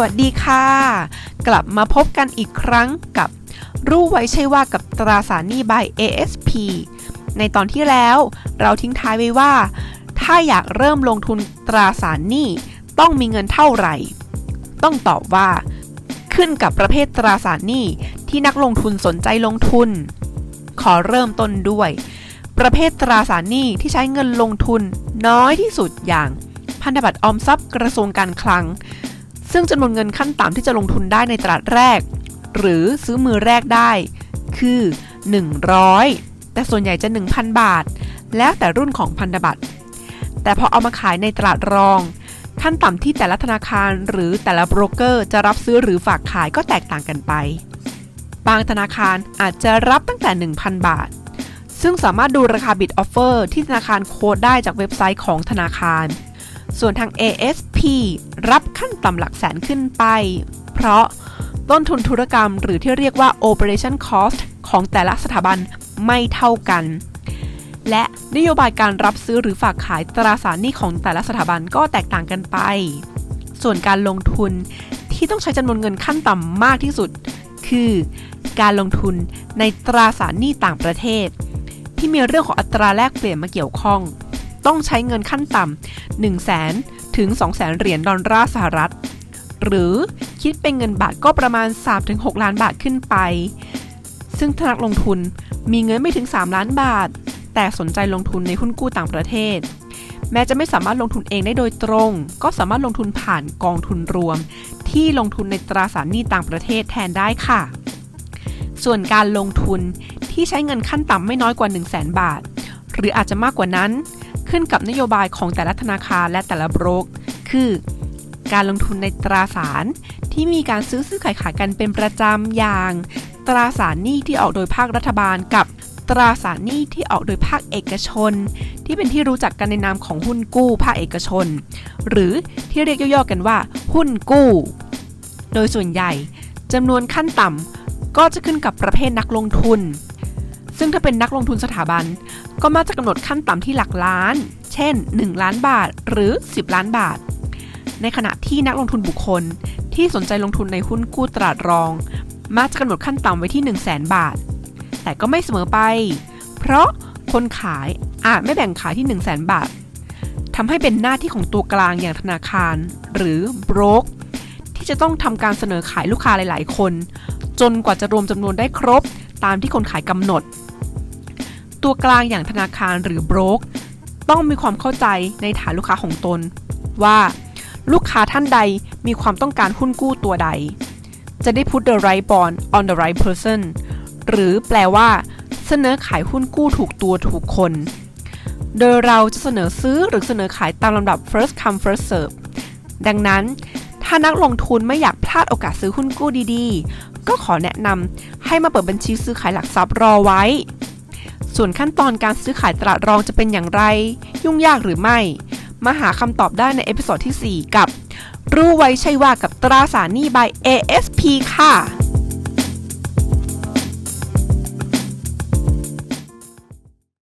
วัสดีค่ะ กลับมาพบกันอีกครั้งกับรู้ไว้ใช่ว่ากับตราสารหนี้ by ASP ในตอนที่แล้วเราทิ้งท้ายไว้ว่า ถ้าอยากเริ่มลงทุนตราสารหนี้ต้องมีเงินเท่าไหร่ ต้องตอบว่า ขึ้นกับประเภทตราสารหนี้ที่นักลงทุนสนใจลงทุน ขอเริ่มต้นด้วย ประเภทตราสารหนี้ที่ใช้เงินลงทุนน้อยที่สุดอย่างพันธบัตรออมทรัพย์กระทรวงการคลัง ซึ่งจำนวนเงินขั้นต่ำที่จะลงทุนได้ในตลาดแรก หรือซื้อมือแรกได้ คือ 100 แต่ส่วนใหญ่จะ 1,000 บาท แล้วแต่รุ่นของพันธบัตรแต่พอเอามาขายในตลาดรอง ขั้นต่ำที่แต่ละธนาคารหรือแต่ละโบรกเกอร์จะรับซื้อหรือฝากขายก็แตกต่างกันไป บางธนาคารอาจจะรับตั้งแต่ 1,000 บาท ซึ่งสามารถดูราคาบิดออฟเฟอร์ที่ธนาคารโค้ดได้จากเว็บไซต์ของธนาคาร ส่วนทาง ASP รับขั้นต่ำหลักแสนขึ้นไป เพราะต้นทุนธุรกรรมหรือที่เรียกว่า operation cost ของแต่ละสถาบันไม่เท่ากัน และนโยบายการรับซื้อหรือฝากขายตราสารหนี้ของแต่ละสถาบันก็แตกต่างกันไป ส่วนการลงทุนที่ต้องใช้จำนวนเงินขั้นต่ำมากที่สุด คือการลงทุนในตราสารหนี้ต่างประเทศ ที่มีเรื่องของอัตราแลกเปลี่ยนมาเกี่ยวข้อง ต้องใช้เงินขั้นต่ำ1 0 0 0 0แสนถึง2 0 0แสนเหรียญดอลลาร์สหรัฐ หรือคิดเป็นเงินบาทก็ประมาณ 3-6 ล้านบาทขึ้นไป ซึ่งถ้านักลงทุนมีเงินไม่ถึง 3 ล้านบาท แต่สนใจลงทุนในหุ้นกู้ต่างประเทศ แม้จะไม่สามารถลงทุนเองได้โดยตรง ก็สามารถลงทุนผ่านกองทุนรวม ที่ลงทุนในตราสารหนี้ต่างประเทศแทนได้ค่ะ ส่วนการลงทุนที่ใช้เงินขั้นต่ำไม่น้อยกว่า 1 0 0 0 0แบาท หรืออาจจะมากกว่านั้น ขึ้นกับนโยบายของแต่ละธนาคารและแต่ละโบรก คือ การลงทุนในตราสารที่มีการซื้อซื้อขายขายกันเป็นประจำอย่าง ตราสารหนี้ที่ออกโดยภาครัฐบาลกับตราสารหนี้ที่ออกโดยภาคเอกชน ที่เป็นที่รู้จักกันในนามของหุ้นกู้ภาคเอกชน หรือที่เรียกย่อๆกันว่า หุ้นกู้ โดยส่วนใหญ่จำนวนขั้นต่ำก็จะขึ้นกับประเภทนักลงทุน ซึ่งถ้าเป็นนักลงทุนสถาบัน ก็มักจะกำหนดขั้นต่ำที่หลักล้าน เช่น 1 ล้านบาทหรือ 10 ล้านบาท ในขณะที่นักลงทุนบุคคลที่สนใจลงทุนในหุ้นกู้ตลาดรอง มักจะกำหนดขั้นต่ำไว้ที่ 1 0 0 0 0แบาท แต่ก็ไม่เสมอไป เพราะคนขายอาจไม่แบ่งขายที่ 1 0 0 0 0แบาททำให้เป็นหน้าที่ของตัวกลางอย่างธนาคาร หรือโบรกที่จะต้องทำการเสนอขายลูกค้าหลาย ๆ คน จนกว่าจะรวมจำนวนได้ครบ ตามที่คนขายกำหนด ตัวกลางอย่างธนาคารหรือโบรกต้องมีความเข้าใจในฐานลูกค้าของตน ว่าลูกค้าท่านใดมีความต้องการหุ้นกู้ตัวใด จะได้ put the right bond on the right person หรือแปลว่า เสนอขายหุ้นกู้ถูกตัวถูกคน โดยเราจะเสนอซื้อหรือเสนอขายตามลำดับ first come first serve ดังนั้น ถ้านักลงทุนไม่อยากพลาดโอกาสซื้อหุ้นกู้ดีๆ ก็ขอแนะนำให้มาเปิดบัญชีซื้อขายหลักทรัพย์รอไว้ ส่วนขั้นตอนการซื้อขายตลาดรองจะเป็นอย่างไร ยุ่งยากหรือไม่ มาหาคำตอบได้ในเอพิโซดที่ 4 กับ รู้ไว้ใช่ว่ากับตราสารหนี้ by ASP ค่ะ